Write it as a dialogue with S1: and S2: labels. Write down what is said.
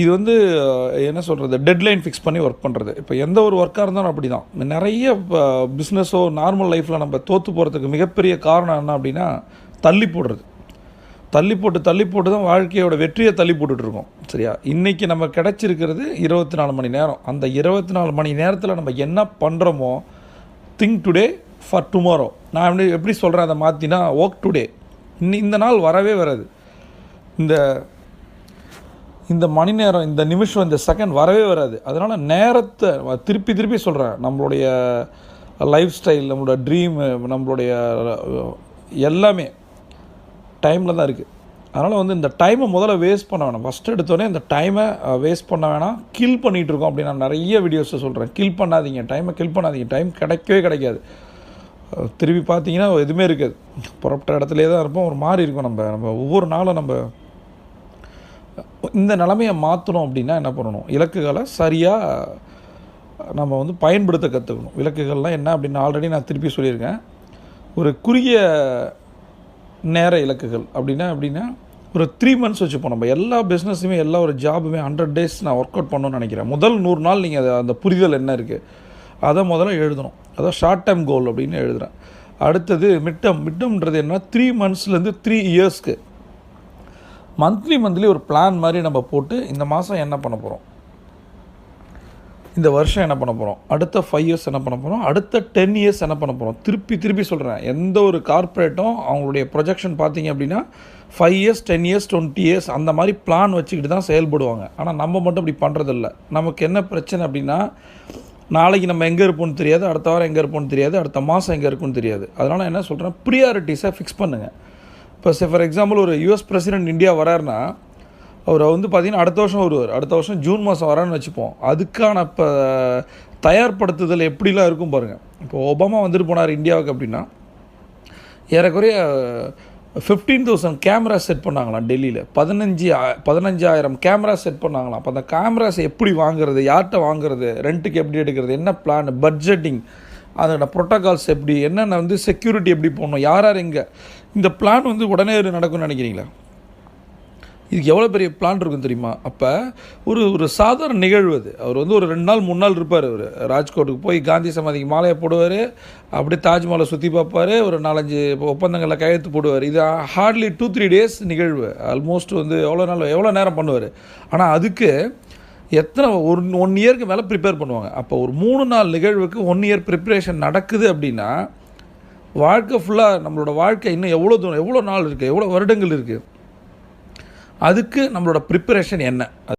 S1: இது வந்து என்ன சொல்கிறது டெட்லைன் ஃபிக்ஸ் பண்ணி ஒர்க் பண்ணுறது இப்போ எந்த ஒரு ஒர்க்காக இருந்தாலும் அப்படி தான் நிறைய பிஸ்னஸோ நார்மல் லைஃப்பில் நம்ம தோற்று போகிறதுக்கு மிகப்பெரிய காரணம் என்ன அப்படின்னா தள்ளி போடுறது. தள்ளி போட்டு தள்ளி போட்டு தான் வாழ்க்கையோட வெற்றியை தள்ளி போட்டுட்ருக்கோம் சரியா? இன்றைக்கி நம்ம கிடச்சிருக்கிறது இருபத்தி நாலு மணி நேரம். அந்த இருபத்தி நாலு மணி நேரத்தில் நம்ம என்ன பண்ணுறோமோ திங்க் டுடே ஃபார் டுமாரோ நான் எப்படி எப்படி சொல்கிறேன் அதை மாற்றினா ஒர்க் டுடே இன்னி இந்த நாள் வரவே வராது. இந்த இந்த மணி நேரம் இந்த நிமிஷம் இந்த செகண்ட் வரவே வராது. அதனால் நேரத்தை திருப்பி திருப்பி சொல்கிறேன் நம்மளுடைய லைஃப் ஸ்டைல் நம்மளோட ட்ரீமு நம்மளுடைய எல்லாமே டைமில் தான் இருக்குது அதனால் வந்து இந்த டைமை முதல்ல வேஸ்ட் பண்ண வேணாம். ஃபஸ்ட்டு எடுத்தோடனே இந்த டைமை வேஸ்ட் பண்ண வேணாம். கில் பண்ணிகிட்டு இருக்கோம் அப்படி நான் நிறைய வீடியோஸை சொல்கிறேன் கில் பண்ணாதீங்க. டைமை கில் பண்ணாதீங்க. டைம் கிடைக்கவே கிடைக்காது. திருப்பி பார்த்தீங்கன்னா எதுவுமே இருக்காது. புறப்பட்ட இடத்துலே தான் இருப்போம். ஒரு மாதிரி இருக்கும் நம்ம. நம்ம ஒவ்வொரு நாளும் நம்ம இந்த நிலமையை மாற்றணும் அப்படின்னா என்ன பண்ணணும்? இலக்குகளை சரியாக நம்ம வந்து பயன்படுத்த கற்றுக்கணும் இலக்குகள்லாம் என்ன அப்படின்னு ஆல்ரெடி நான் திருப்பி சொல்லியிருக்கேன். ஒரு குறுகிய நேர இலக்குகள் அப்படின்னா அப்படின்னா ஒரு த்ரீ மந்த்ஸ் வச்சுப்போம் நம்ம. எல்லா பிஸ்னஸுமே எல்லா ஒரு ஜாபுமே ஹண்ட்ரட் டேஸ் நான் ஒர்க் அவுட் பண்ணணும்னு நினைக்கிறேன். முதல் நூறு நாள் நீங்கள் அதை அந்த புரிதல் என்ன இருக்குது அதை முதல்ல எழுதணும். அதான் ஷார்ட் டைம் கோல் அப்படின்னு எழுதுகிறேன் அடுத்தது மிட்டம் மிட்டம்ன்றது என்ன த்ரீ மந்த்ஸ்லேருந்து த்ரீ இயர்ஸ்க்கு மந்த்லி மந்த்லி ஒரு பிளான் மாதிரி நம்ம போட்டு இந்த மாதம் என்ன பண்ண போகிறோம் இந்த வருஷம் என்ன பண்ண போகிறோம் அடுத்த ஃபைவ் இயர்ஸ் என்ன பண்ண போகிறோம் அடுத்த டென் இயர்ஸ் என்ன பண்ண போகிறோம் திருப்பி திருப்பி சொல்கிறேன் எந்த ஒரு கார்ப்பரேட்டும் அவங்களுடைய ப்ரொஜெக்ஷன் பார்த்தீங்க அப்படின்னா five years ten years twenty years அந்த மாதிரி பிளான் வச்சுக்கிட்டு தான் செயல்படுவாங்க. ஆனால் நம்ம மட்டும் அப்படி பண்ணுறதில்ல நமக்கு என்ன பிரச்சனை அப்படின்னா நாளைக்கு நம்ம எங்கே இருப்போம்னு தெரியாது அடுத்த வாரம் எங்கே இருப்போம்னு தெரியாது அடுத்த மாதம் எங்கே இருக்கும்னு தெரியாது. அதனால் என்ன சொல்கிறேன் ப்ரியாரிட்டிஸை ஃபிக்ஸ் பண்ணுங்கள் இப்போ ஃபார் எக்ஸாம்பிள் ஒரு யூஎஸ் பிரசிடென்ட் இந்தியா வராருன்னா அவர் வந்து பார்த்திங்கன்னா அடுத்த வருஷம் வருவார். அடுத்த வருஷம் ஜூன் மாதம் வரான்னு வச்சுப்போம். அதுக்கான இப்போ தயார்படுத்துதல் எப்படிலாம் இருக்கும் பாருங்கள் இப்போ ஒபாமா வந்துட்டு போனார் இந்தியாவுக்கு அப்படின்னா ஏறக்குறைய ஃபிஃப்டீன் தௌசண்ட் கேமரா செட் பண்ணாங்களாம் டெல்லியில். பதினஞ்சு ஆ- பதினஞ்சாயிரம் கேமரா செட் பண்ணாங்களாம். அப்போ அந்த கேமராஸ் எப்படி வாங்குறது யார்கிட்ட வாங்குறது ரெண்ட்டுக்கு எப்படி எடுக்கிறது என்ன பிளான் பட்ஜெட்டிங் அதோட ப்ரோட்டோகால்ஸ் எப்படி என்னென்ன வந்து செக்யூரிட்டி எப்படி போடணும் யார் யார் எங்கே இந்த பிளான் வந்து உடனே நடக்கும்னு நினைக்கிறீங்களா? இதுக்கு எவ்வளோ பெரிய பிளான் இருக்கும் தெரியுமா? அப்போ ஒரு ஒரு சாதாரண நிகழ்வு அது. அவர் வந்து ஒரு ரெண்டு நாள் மூணு நாள் இருப்பார் அவர். ராஜ்கோட்டுக்கு போய் காந்தி சமாதிக்கு மாலையை போடுவார் அப்படியே தாஜ்மஹாலை சுற்றி பார்ப்பார் ஒரு நாலஞ்சு ஒப்பந்தங்களில் கையெழுத்து போடுவார். இது ஹார்ட்லி டூ த்ரீ டேஸ் நிகழ்வு. ஆல்மோஸ்ட் வந்து எவ்வளோ நாள் எவ்வளோ நேரம் பண்ணுவார்? ஆனால் அதுக்கு எத்தனை ஒரு ஒன் இயருக்கு மேலே ப்ரிப்பேர் பண்ணுவாங்க. அப்போ ஒரு மூணு நாள் நிகழ்வுக்கு ஒன் இயர் ப்ரிப்பரேஷன் நடக்குது அப்படின்னா வாழ்க்கை ஃபுல்லாக நம்மளோட வாழ்க்கை இன்னும் எவ்வளோ தூரம் எவ்வளோ நாள் இருக்குது எவ்வளோ வருடங்கள் இருக்குது அதுக்கு நம்மளோட ப்ரிப்பரேஷன் என்ன?